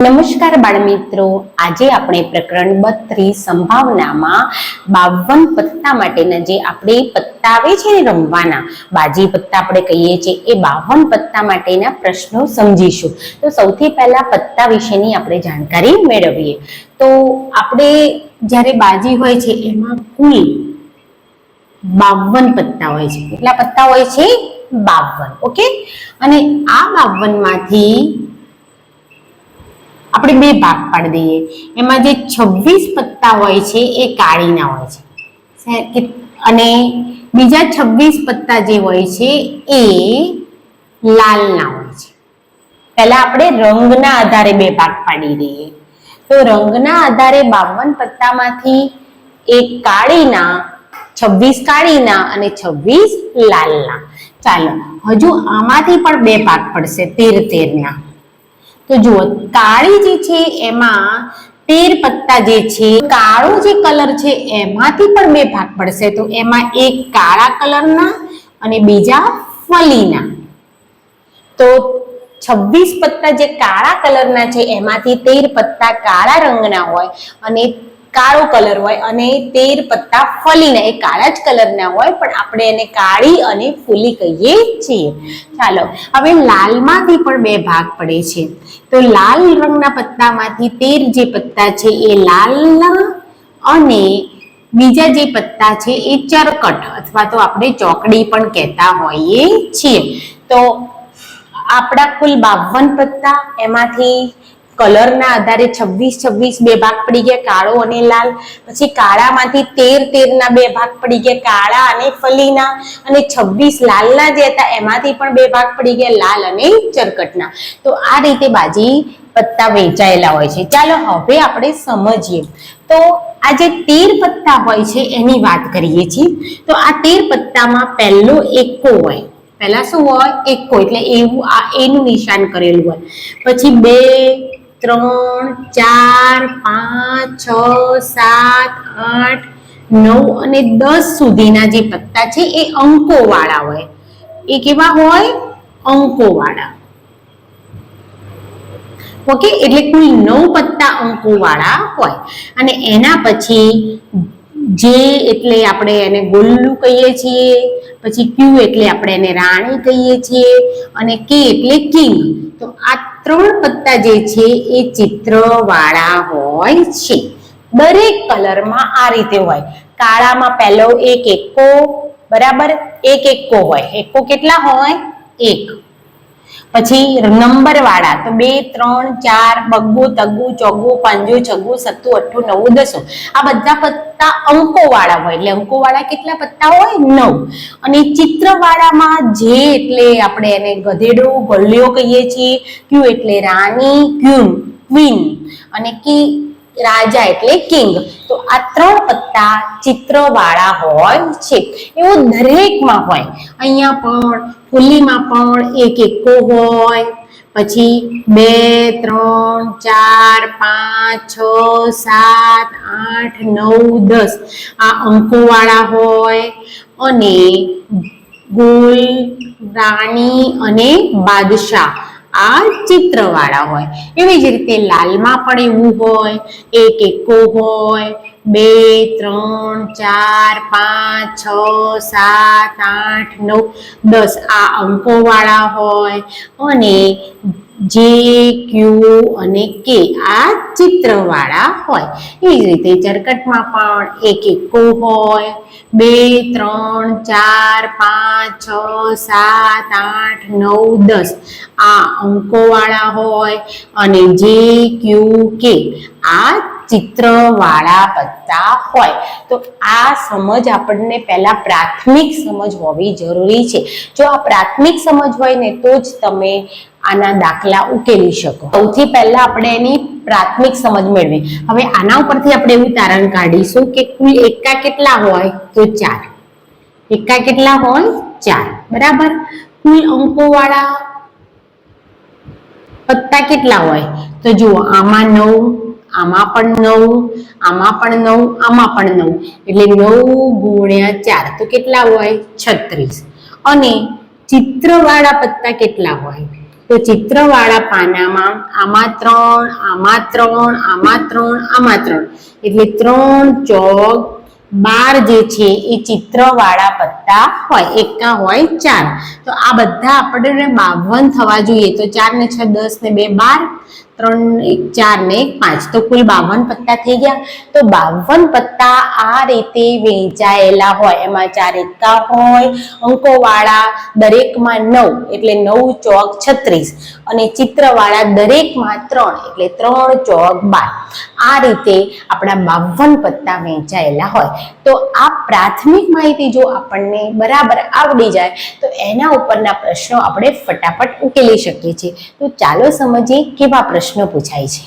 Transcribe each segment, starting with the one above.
નમસ્કાર બાળમિત્રો. આજે આપણે પ્રકરણ બત્રીસ સંભાવનામાં બાવન પત્તા માટેના જે આપણે પત્તા આવે છે ને રમવાના, બાજી પત્તા આપણે કહીએ છીએ, એ બાવન પત્તા માટેના પ્રશ્નો સમજીશું. તો સૌથી પહેલા પત્તા વિશેની આપણે જાણકારી મેળવીએ. તો આપણે જ્યારે બાજી હોય છે, એમાં કુલ બાવન પત્તા હોય છે. કેટલા પત્તા હોય છે? બાવન. ઓકે? અને આ બાવનમાંથી આપણે બે ભાગ પાડી દઈએ. એમાં જે છવ્વીસ પત્તા હોય છે, એ કાળીના હોય છે. અને બીજા છવ્વીસ પત્તા જે હોય છે, એ લાલના હોય છે. પહેલા આપણે રંગના આધારે બે ભાગ પાડી દઈએ. તો રંગના આધારે બાવન પત્તામાંથી એક કાળીના, છવ્વીસ કાળીના અને છવ્વીસ લાલના. ચાલો, હજુ આમાંથી પણ બે ભાગ પડશે, તેર તેરના. તો જુઓ, કાળી જે છે એમાં તેર પત્તા જે છે, કાળો જે કલર છે એમાંથી પણ બે ભાગ પડશે. તો એમાં એક કાળા કલરના અને બીજા ફલીના. તો છવ્વીસ પત્તા જે કાળા કલરના છે એમાંથી તેર પત્તા કાળા રંગના હોય અને કાળો કલર હોય અને તેર પત્તા ફલીને, એ કાળા જ કલરના હોય, પણ આપણે એને કાળી અને ફૂલી કહીએ છીએ. ચાલો, હવે લાલમાંથી પણ બે ભાગ પડે છે. તો લાલ રંગના પત્તામાંથી તેર જે પત્તા છે એ લાલના અને બીજા જે પત્તા છે એ ચરકટ, અથવા તો આપણે ચોકડી પણ કહેતા હોઈએ છીએ. તો આપણા કુલ બાવન પત્તા, એમાંથી કલરના આધારે છવ્વીસ છવ્વીસ બે ભાગ પડી ગયા, કાળો અને લાલ. પછી કાળામાંથી તેર તેરના બે ભાગ પડી ગયા, કાળા અને ફલીના. અને છવ્વીસ લાલના જે હતા, એમાંથી પણ બે ભાગ પડી ગયા, લાલ અને ચરકટના. તો આ રીતે બાજી પત્તા વેચાયેલા હોય છે. ચાલો હવે આપણે સમજીએ. તો આ જે તેર પત્તા હોય છે, એની વાત કરીએ છીએ. તો આ તેર પત્તામાં પહેલો એકો હોય. પહેલા શું હોય? એકો, એટલે એવું આ એનું નિશાન કરેલું હોય. પછી બે ત્રણ, ચાર, પાંચ, છ, સાત, આઠ, નવ અને દસ સુધીના જે પત્તા છે એ અંકો વાળા હોય. એ કેવા હોય? અંકો વાળા ઓકે, એટલે કુલ નવ પત્તા અંકો વાળા હોય. અને એના પછી જે એટલે આપણે એને ગોલ્લું કહીએ છીએ, પછી ક્યુ એટલે આપણે એને રાણી કહીએ છીએ, અને કે એટલે કિંગ. તો આ ત્રણ પત્તા જે છે એ ચિત્રવાળા હોય છે. દરેક કલરમાં આ રીતે હોય. કાળામાં પહેલો એક એકો, બરાબર? એક એકો હોય. એકો કેટલા હોય? એક. પછી નંબર વાળા, તો બે, ત્રણ, ચાર બગ્ગુ તગ્ગુ ચોગ્ગુ પાંજુ છગ્ગુ સત્તુ, અઠ્ઠું, નવું, દસો. આ બધા પત્તા અંકો વાળા હોય, એટલે અંકો વાળા કેટલા પત્તા હોય? નવ. અને ચિત્ર વાળામાં જે એટલે આપણે એને ગધેડો ગલ્યો કહીએ છીએ, ક્યુ એટલે રાની ક્યુન ક્વીન. અને કી રાજા એટલે કિંગ. તો આ ત્રણ પત્તા ચિત્રવાળા હોય છે. એવો દરેકમાં હોય. અહીંયા પણ ફૂલીમાં પણ એક એકો હોય. પછી બે, ત્રણ, ચાર, પાંચ, છ, સાત, આઠ, નવ, દસ આ અંકોવાળા હોય અને ગુલ, રાણી અને બાદશાહ. આ ચિત્રવાળા હોય. એવી જ રીતે લાલમાં પણ એવું હોય, એક એકો હોય, બે, ત્રણ, ચાર, પાંચ, છ, સાત, આઠ, નવ, દસ આ અંકોવાળા હોય. અને જે, ક્યુ અને કે આ ચિત્રવાળા હોય. એ જ રીતે ચરકટમાં પણ એક એકો હોય. બે, ત્રણ, ચાર, પાંચ, છ, સાત, આઠ, નવ, દસ આ અંકોવાળા હોય અને જે, ક્યુ, કે આ ચિત્રવાળા પત્તા હોય. તો આ સમજ આપણને પહેલા પ્રાથમિક સમજ હોવી જરૂરી છે. જો આ પ્રાથમિક સમજ હોય ને તો જ તમે આના દાખલા ઉકેલી શકો. સૌથી પહેલા આપણે એની પ્રાથમિક સમજ મેળવી. હવે આના ઉપરથી આપણે એવું તારણ કાઢીશું કે કુલ એકા કેટલા હોય તો ચાર. એકા કેટલા હોય? ચાર. બરાબર? કુલ અંકો વાળા પત્તા કેટલા હોય? તો જુઓ, આમાં નવ, આમાં પણ નવ, આમાં પણ નવ, આમાં પણ નવ. એટલે નવ ગુણ્યા ચાર. તો કેટલા હોય? છત્રીસ. અને ચિત્રવાળા પત્તા કેટલા હોય? તો ચિત્રવાળા પાનામાં આમાં ત્રણ આમાં ત્રણ આમાં ત્રણ આમાં ત્રણ. એટલે ત્રણ ચોક બાર જે છે એ ચિત્રવાળા પત્તા હોય એકના હોય ચાર. તો આ બધા આપણે બાવન થવા જોઈએ. તો ચાર ને છ, દસ ને બે, બાર. ત્રણ એક ચાર ને એક પાંચ. તો કુલ બાવન પત્તા થઈ ગયા. તો બાવન પત્તા આ રીતે વહેંચાયેલા હોય. એમાં ચાર એકા હોય, અંકોવાળા દરેકમાં નવ, એટલે નવ ચોક છત્રીસ. અને ચિત્રવાળા દરેકમાં ત્રણ, એટલે ત્રણ ચોક બાર. આ રીતે આપણા બાવન પત્તા વહેંચાયેલા હોય. તો આ પ્રાથમિક માહિતી જો આપણને બરાબર આવડી જાય, તો એના ઉપરના પ્રશ્નો આપણે ફટાફટ ઉકેલી શકીએ છીએ. તો ચાલો સમજીએ કેવા પ્રશ્નો પૂછાય છે.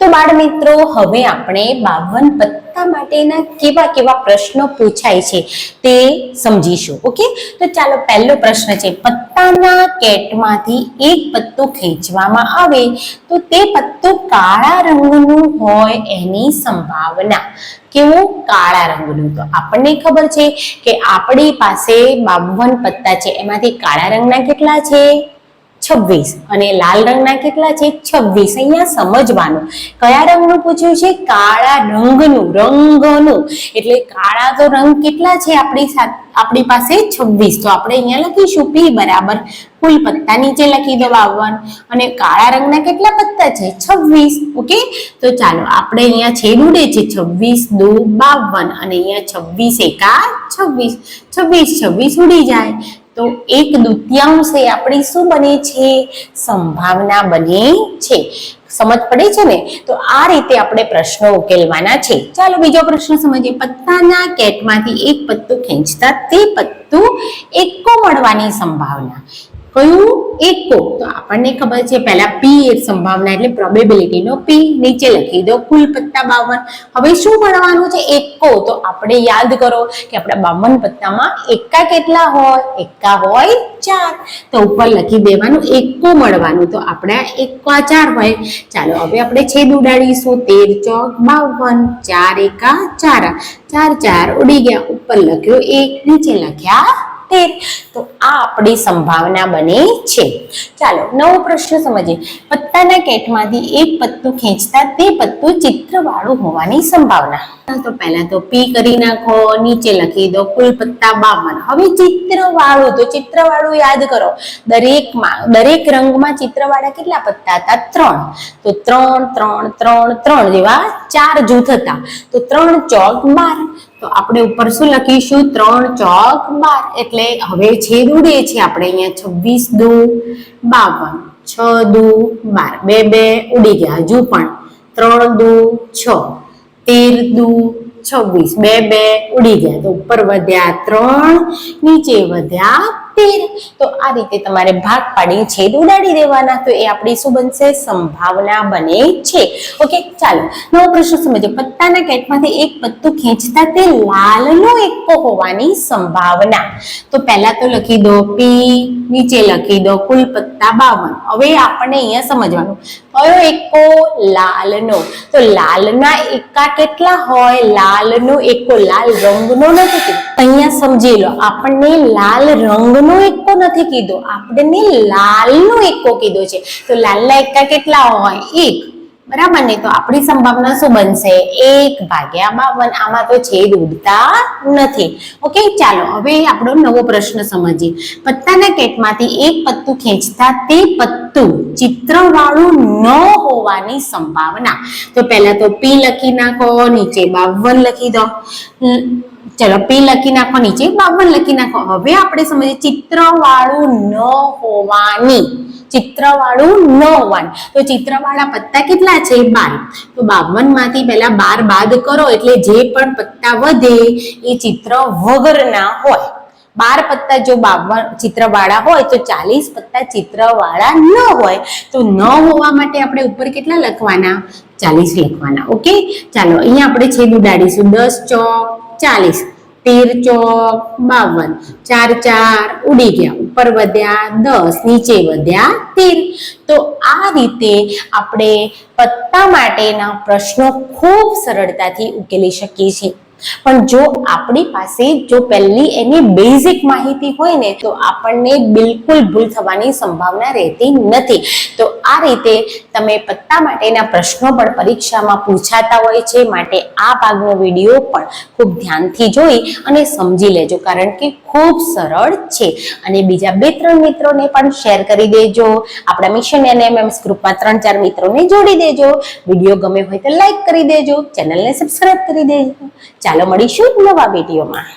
તો બાળ મિત્રો હવે આપણે બાવન પત્તા માટેના કેવા કેવા પ્રશ્નો પૂછાય છે તે સમજીશું, ઓકે? તો ચાલો પહેલો પ્રશ્ન છે, પત્તાના કેટમાંથી એક પત્તું ખેંચવામાં આવે તો તે પત્તું કાળા રંગનું હોય એની સંભાવના. કેવું? કાળા રંગનું. તો આપણને ખબર છે કે આપણી પાસે બાવન પત્તા છે, એમાંથી કાળા રંગના કેટલા છે? છવ્વીસ. અને લાલ રંગના કેટલા છે? છવ્વીસ. અહીંયા સમજવાનું. કયા રંગનું પૂછ્યું છે? કાળા રંગનું રંગનું. એટલે કાળા તો રંગ કેટલા છે આપણી સાથે આપણી પાસે? છવ્વીસ. તો આપણે અહીંયા લખીશું પી બરાબર. કુલ પત્તા નીચે લખી દો આવવાનું. અને કાળા રંગના કેટલા પત્તા છે? છવ્વીસ. ઓકે? તો ચાલો, આપણે અહીંયા છેદ ઉડે છે. છવ્વીસ દો બાવન. અને અહીંયા છવ્વીસ એકા છવ્વીસ. છવ્વીસ છવ્વીસ ઉડી જાય. તો એક દુત્યાંશ આપણી શું બને છે? સંભાવના બને છે. સમજ પડે છે ને? તો આ રીતે આપણે પ્રશ્નો ઉકેલવાના છે. ચાલો બીજો પ્રશ્ન સમજીએ. પત્તાના કેટમાંથી એક પત્તું ખેંચતા તે પત્તું એકો મળવાની સંભાવના. કયું? એકો તો આપણને ખબર છે, પહેલા પી એ સંભાવના એટલે પ્રોબેબિલિટી નો પી નીચે લખી દો કુલ પત્તા બાવન. હવે શું મળવાનું છે? એકો તો આપણે યાદ કરો કે આપણા બાવન પત્તામાં એકા કેટલા હોય? એકા હોય ચાર. તો ઉપર લખી દેવાનું એકો મળવાનું. તો આપણે એકા ચાર હોય. ચાલો, હવે આપણે છેદ ઉડાડીશું. તેર ચોક બાવન. ચાર એકા ચાર. ચાર ચાર ઉડી ગયા. ઉપર લખ્યો એક, નીચે લખ્યા તેર તો આ આપણી સંભાવના બને છે. ચાલો, નવો પ્રશ્ન સમજીએ. પત્તાના કેટમાંથી એક પત્તું ખેંચતા તે પત્તું ચિત્રવાળું હોવાની સંભાવના. તો પહેલા તો પી કરી નાખો, નીચે લખી દો કુલ પત્તા બાવન. હવે ચિત્રવાળું, તો ચિત્રવાળું યાદ કરો. દરેકમાં દરેક રંગમાં ચિત્રવાળા કેટલા પત્તા હતા? ત્રણ. તો ત્રણ ત્રણ ત્રણ ત્રણ જેવા ચાર જૂથ હતા. તો ત્રણ ચોક બાર. તો આપણે ઉપર શું લખીશું? ત્રણ ચોક બાર. એટલે હવે છેદ ઉડે છીએ આપણે અહીંયા છવ્વીસ દુ બાવન, છ દુ બાર. બે બે ઉડી ગયા. હજુ પણ ત્રણ દુ છ, તેર દુ છવ્વીસ. બે બે ઉડી ગયા. તો ઉપર વધ્યા ત્રણ, નીચે વધ્યા તેર તો આ રીતે તમારે ભાગ પાડી છેદ ઉડાડી દેવાના. તો એ આપણી શું બનશે? સંભાવના બને છે. ઓકે, ચાલો. નવો પ્રશ્ન સમજો. પત્તાના કેટમાંથી એક પત્તું ખેંચતા તે લાલનો એક્કો હોવાની સંભાવના. તો પહેલા તો લખી દો પી નીચે લખી દો કુલ પત્તા બાવન. હવે આપણને અહીંયા સમજવાનું. કયો એક્કો લાલનો. તો લાલના એકા કેટલા હોય? લાલનો એકો લાલ રંગનો નથી. અહીંયા સમજી લો. આપણને લાલ રંગનો એકો નથી કીધો. આપણને લાલનો એકો કીધો છે. તો લાલના એકા કેટલા હોય? એક. બરાબર ને? તો આપણી સંભાવના શું બનશે? એક ભાગ્યા બાવન. આમાં તો છેદ ઉડતા નથી. ઓકે, ચાલો, હવે આપણો નવો પ્રશ્ન સમજીએ. પત્તાના કેટમાંથી એક પત્તું ખેંચતા તે પત્તું ચિત્રવાળું ન હોવાની સંભાવના. તો પહેલા તો પી લખી નાખો, નીચે બાવન લખી દો. ચલો પી લખી નાખો, નીચે બાવન લખી નાખો. હવે આપણે સમજીએ ચિત્રવાળું ન હોવાની. ચિત્રવાળું ન હોવાનું. તો ચિત્રવાળા પત્તા કેટલા છે? બાર. તો બાવનમાંથી પહેલા બાર બાદ કરો, એટલે જે પણ પત્તા વધે એ ચિત્ર વગરના હોય. બાર પત્તા જો બાવન ચિત્રવાળા હોય, તો ચાલીસ પત્તા ચિત્રવાળા ન હોય. તો ન હોવા માટે આપણે ઉપર કેટલા લખવાના? ચાલીસ લખવાના. ઓકે? ચાલો, અહીંયા આપણે છેદ ઉડાડીશું દસ ચોક ચાલીસ. તેર ચોક બાવન. ચાર ચાર ઉડી ગયા. ઉપર વધ્યા દસ, નીચે વધ્યા તેર. તો આ રીતે આપણે પત્તા માટેના પ્રશ્નો ખૂબ સરળતાથી ઉકેલી શકીએ છીએ. પણ જો આપણી પાસે જો પહેલી એની બેઝિક માહિતી હોય ને, તો આપણને બિલકુલ ભૂલ થવાની સંભાવના રહેતી નથી. તો આ રીતે તમે પત્તા માટેના પ્રશ્નો પણ પરીક્ષામાં પૂછાતા હોય છે. માટે આ ભાગનો વીડિયો પણ ખૂબ ધ્યાનથી જોઈ અને સમજી લેજો. કારણ કે ખૂબ સરળ છે. અને બીજા બે ત્રણ મિત્રોને પણ શેર કરી દેજો. આપણા મિશન એનએમએમ્સ ગ્રુપમાં ત્રણ ચાર મિત્રોને જોડી દેજો. વીડિયો ગમે હોય તો લાઈક કરી દેજો. ચેનલને સબસ્ક્રાઇબ કરી દેજો. ચાલો મળીશું નવા વિડીયોમાં